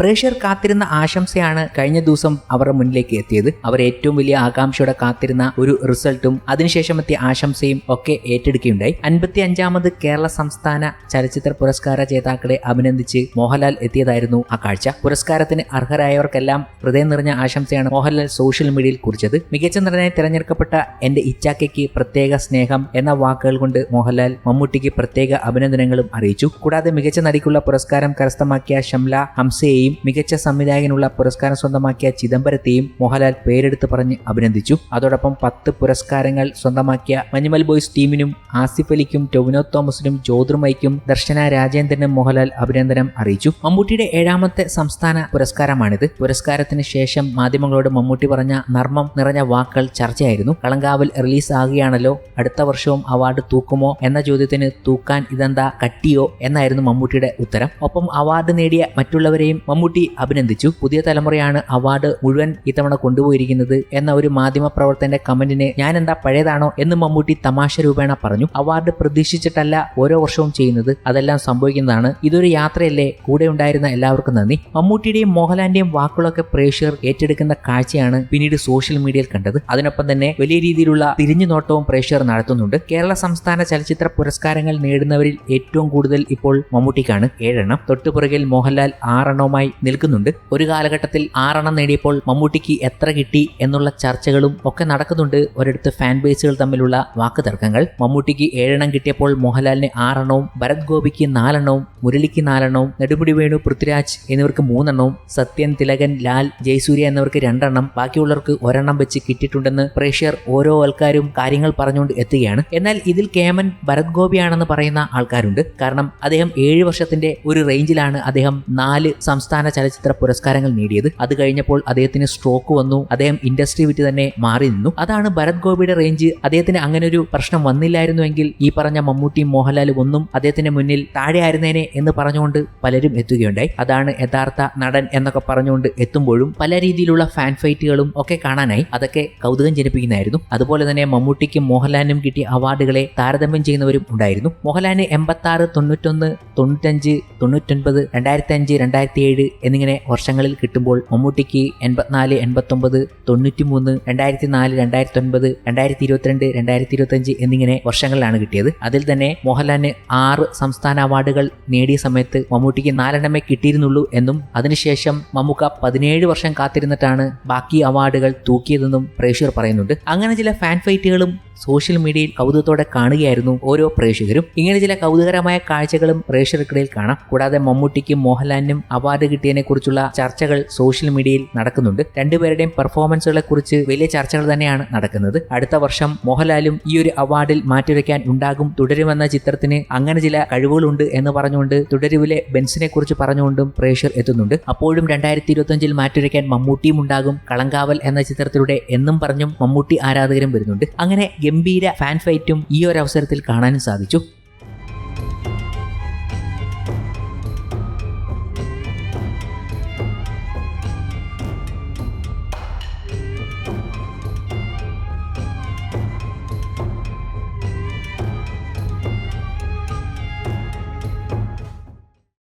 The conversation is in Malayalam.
പ്രേക്ഷകർ കാത്തിരുന്ന ആശംസയാണ് കഴിഞ്ഞ ദിവസം അവരുടെ മുന്നിലേക്ക് എത്തിയത്. അവർ ഏറ്റവും വലിയ ആകാംക്ഷയോടെ കാത്തിരുന്ന ഒരു റിസൾട്ടും അതിനുശേഷം എത്തിയ ആശംസയും ഒക്കെ ഏറ്റെടുക്കുകയുണ്ടായി. അൻപത്തി അഞ്ചാമത് കേരള സംസ്ഥാന ചലച്ചിത്ര പുരസ്കാര ജേതാക്കളെ അഭിനന്ദിച്ച് മോഹൻലാൽ എത്തിയതായിരുന്നു ആ കാഴ്ച. പുരസ്കാരത്തിന് അർഹരായവർക്കെല്ലാം ഹൃദയം നിറഞ്ഞ ആശംസയാണ് മോഹൻലാൽ സോഷ്യൽ മീഡിയയിൽ കുറിച്ചത്. മികച്ച നടനായി തിരഞ്ഞെടുക്കപ്പെട്ട എന്റെ ഇച്ചാക്കയ്ക്ക് പ്രത്യേക സ്നേഹം എന്ന വാക്കുകൾ കൊണ്ട് മോഹൻലാൽ മമ്മൂട്ടിക്ക് പ്രത്യേക അഭിനന്ദനങ്ങളും അറിയിച്ചു. കൂടാതെ മികച്ച നടിക്കുള്ള പുരസ്കാരം കരസ്ഥമാക്കിയ ഷംല ഹംസയെയും മികച്ച സംവിധായകനുള്ള പുരസ്കാരം സ്വന്തമാക്കിയ ചിദംബരത്തെയും മോഹൻലാൽ പേരെടുത്ത് പറഞ്ഞ് അഭിനന്ദിച്ചു. അതോടൊപ്പം പത്ത് പുരസ്കാരങ്ങൾ സ്വന്തമാക്കിയ മഞ്ഞുമൽ ബോയ്സ് ടീമിനും ആസിഫ് അലിക്കും ടൊവിനോ തോമസിനും ജ്യോതിർമയ്ക്കും ദർശന രാജേന്ദ്രനും മോഹൻലാൽ അഭിനന്ദനം അറിയിച്ചു. മമ്മൂട്ടിയുടെ ഏഴാമത്തെ സംസ്ഥാന പുരസ്കാരമാണിത്. പുരസ്കാരത്തിന് ശേഷം മാധ്യമങ്ങളോട് മമ്മൂട്ടി പറഞ്ഞ നർമ്മം നിറഞ്ഞ വാക്കുകൾ ചർച്ചയായിരുന്നു. കളങ്കാവൽ റിലീസ് ആകുകയാണല്ലോ അടുത്ത വർഷവും അവാർഡ് തൂക്കുമോ എന്ന ചോദ്യത്തിന് തൂക്കാൻ ഇതെന്താ കട്ടിയോ എന്നായിരുന്നു മമ്മൂട്ടിയുടെ ഉത്തരം. ഒപ്പം അവാർഡ് നേടിയ മറ്റുള്ളവരെയും മമ്മൂട്ടി അഭിനന്ദിച്ചു. പുതിയ തലമുറയാണ് അവാർഡ് മുഴുവൻ ഇത്തവണ കൊണ്ടുപോയിരിക്കുന്നത് എന്ന ഒരു മാധ്യമ പ്രവർത്തകന്റെ കമന്റിന് ഞാൻ എന്താ പഴയതാണോ എന്ന് മമ്മൂട്ടി തമാശ രൂപേണ പറഞ്ഞു. അവാർഡ് പ്രതീക്ഷിച്ചിട്ടല്ല ഓരോ വർഷവും ചെയ്യുന്നത് അതെല്ലാം സംഭവിക്കുന്നതാണ്. ഇതൊരു യാത്രയല്ലേ? കൂടെ ഉണ്ടായിരുന്ന എല്ലാവർക്കും നന്ദി. മമ്മൂട്ടിയുടെയും മോഹൻലാലിന്റെയും വാക്കുകളൊക്കെ പ്രേക്ഷകർ ഏറ്റെടുക്കുന്ന കാഴ്ചയാണ് പിന്നീട് സോഷ്യൽ മീഡിയയിൽ കണ്ടത്. അതിനൊപ്പം തന്നെ വലിയ രീതിയിലുള്ള തിരിഞ്ഞു നോട്ടവും പ്രേക്ഷകർ നടത്തുന്നുണ്ട്. കേരള സംസ്ഥാന ചലച്ചിത്ര പുരസ്കാരങ്ങൾ നേടുന്നവരിൽ ഏറ്റവും കൂടുതൽ ഇപ്പോൾ മമ്മൂട്ടിക്കാണ്. ഏഴെണ്ണം. തൊട്ടുപുറകിൽ മോഹൻലാൽ ആറെണ്ണവുമായി നിൽക്കുന്നുണ്ട്. ഒരു കാലഘട്ടത്തിൽ ആറെണ്ണം നേടിയപ്പോൾ മമ്മൂട്ടിക്ക് എത്ര കിട്ടി എന്നുള്ള ചർച്ചകളും ഒക്കെ നടക്കുന്നുണ്ട്. ഒരിടത്ത് ഫാൻ ബേസുകൾ തമ്മിലുള്ള വാക്ക് തർക്കങ്ങൾ മമ്മൂട്ടിക്ക് ഏഴെണ്ണം കിട്ടിയപ്പോൾ മോഹൻലാലിന് ആറെണ്ണവും ഭരത് ഗോപിക്ക് നാലെണ്ണവും മുരളിക്ക് നാലെണ്ണവും നെടുമുടി വേണു പൃഥ്വിരാജ് എന്നിവർക്ക് മൂന്നെണ്ണവും സത്യൻ തിലകൻ ലാൽ ജയസൂര്യ എന്നിവർക്ക് രണ്ടെണ്ണം ബാക്കിയുള്ളവർക്ക് ഒരെണ്ണം വെച്ച് കിട്ടിയിട്ടുണ്ടെന്ന് പ്രേക്ഷകർ ഓരോ ആൾക്കാരും കാര്യങ്ങൾ പറഞ്ഞുകൊണ്ട് എത്തുകയാണ്. എന്നാൽ ഇതിൽ കേമൻ ഭരത് ഗോപിയാണെന്ന് പറയുന്ന ആൾക്കാരുണ്ട്. കാരണം അദ്ദേഹം ഏഴ് വർഷത്തിന്റെ ഒരു റേഞ്ചിലാണ് അദ്ദേഹം നാല് സംസ്ഥാന ചലച്ചിത്ര പുരസ്കാരങ്ങൾ നേടിയത്. അത് കഴിഞ്ഞപ്പോൾ അദ്ദേഹത്തിന് സ്ട്രോക്ക് വന്നു. അദ്ദേഹം ഇൻഡസ്ട്രി വിറ്റ് തന്നെ മാറി നിന്നു. അതാണ് ഭരത് ഗോപിയുടെ റേഞ്ച് അദ്ദേഹത്തിന് അങ്ങനെ ഒരു പ്രശ്നം വന്നില്ലായിരുന്നുവെങ്കിൽ ഈ പറഞ്ഞ മമ്മൂട്ടി മോഹൻലാലും ഒന്നും അദ്ദേഹത്തിന്റെ മുന്നിൽ താഴെ ആയിരുന്നേനെ എന്ന് പറഞ്ഞുകൊണ്ട് പലരും എത്തുകയുണ്ടായി. അതാണ് യഥാർത്ഥ നടൻ എന്നൊക്കെ പറഞ്ഞുകൊണ്ട് എത്തുമ്പോഴും പല രീതിയിലുള്ള ഫാൻ ഫൈറ്റുകളും ഒക്കെ കാണാനായി. അതൊക്കെ കൗതുകം ജനിപ്പിക്കുന്നതായിരുന്നു. അതുപോലെ തന്നെ മമ്മൂട്ടിക്കും മോഹൻലാലിനും കിട്ടിയ അവാർഡുകളെ താരതമ്യം ചെയ്യുന്നവരും ഉണ്ടായിരുന്നു. മോഹൻലാലിന് എൺപത്തി ആറ് തൊണ്ണൂറ്റൊന്ന് തൊണ്ണൂറ്റഞ്ച് തൊണ്ണൂറ്റൊൻപത് രണ്ടായിരത്തി അഞ്ച് രണ്ടായിരത്തി ഏഴ് എന്നിങ്ങനെ വർഷങ്ങളിൽ കിട്ടുമ്പോൾ മമ്മൂട്ടിക്ക് എൺപത്തിനാല് എൺപത്തൊമ്പത് തൊണ്ണൂറ്റി മൂന്ന് രണ്ടായിരത്തി നാല് രണ്ടായിരത്തി ഒൻപത് രണ്ടായിരത്തി ഇരുപത്തിരണ്ട് രണ്ടായിരത്തി ഇരുപത്തഞ്ച് എന്നിങ്ങനെ വർഷങ്ങളിലാണ് കിട്ടിയത്. അതിൽ തന്നെ മോഹൻലാലിന് ആറ് സംസ്ഥാന അവാർഡുകൾ നേടിയ സമയത്ത് മമ്മൂട്ടിക്ക് നാലെണ്ണമേ കിട്ടിയിരുന്നുള്ളൂ എന്നും അതിനുശേഷം മമ്മൂക്ക പതിനേഴ് വർഷം കാത്തിരുന്നിട്ടാണ് ബാക്കി അവാർഡുകൾ തൂക്കിയതെന്നും പ്രേക്ഷകർ പറയുന്നുണ്ട്. അങ്ങനെ ചില ഫാൻ ഫൈറ്റുകളും സോഷ്യൽ മീഡിയയിൽ കൗതുകത്തോടെ കാണുകയായിരുന്നു ഓരോ പ്രേക്ഷകരും. ഇങ്ങനെ ചില കൗതുകരമായ കാഴ്ചകളും പ്രേക്ഷകർക്കിടയിൽ കാണാം. കൂടാതെ മമ്മൂട്ടിക്കും മോഹൻലാലിനും അവാർഡ് കിട്ടിയതിനെ കുറിച്ചുള്ള ചർച്ചകൾ സോഷ്യൽ മീഡിയയിൽ നടക്കുന്നുണ്ട്. രണ്ടുപേരുടെയും പെർഫോമൻസുകളെ കുറിച്ച് വലിയ ചർച്ചകൾ തന്നെയാണ് നടക്കുന്നത്. അടുത്ത വർഷം മോഹൻലാലും ഈ ഒരു അവാർഡിൽ മാറ്റിവെക്കാൻ ഉണ്ടാകും തുടരുമെന്ന ചിത്രത്തിന് അങ്ങനെ ചില കഴിവുകളുണ്ട് എന്ന് പറഞ്ഞുകൊണ്ട് തുടരുവിലെ ബെൻസിനെ കുറിച്ച് പറഞ്ഞുകൊണ്ടും പ്രേക്ഷകർ എത്തുന്നുണ്ട്. അപ്പോഴും രണ്ടായിരത്തി ഇരുപത്തിയഞ്ചിൽ മാറ്റിവെക്കാൻ മമ്മൂട്ടിയും ഉണ്ടാകും. കളങ്കാവൽ എന്ന ചിത്രത്തിലൂടെ എന്നും പറഞ്ഞും മമ്മൂട്ടി ആരാധകരും വരുന്നുണ്ട്. അങ്ങനെ ഗംഭീര ഫാൻ ഫൈറ്റും ഈ ഒരു അവസരത്തിൽ കാണാനും സാധിച്ചു.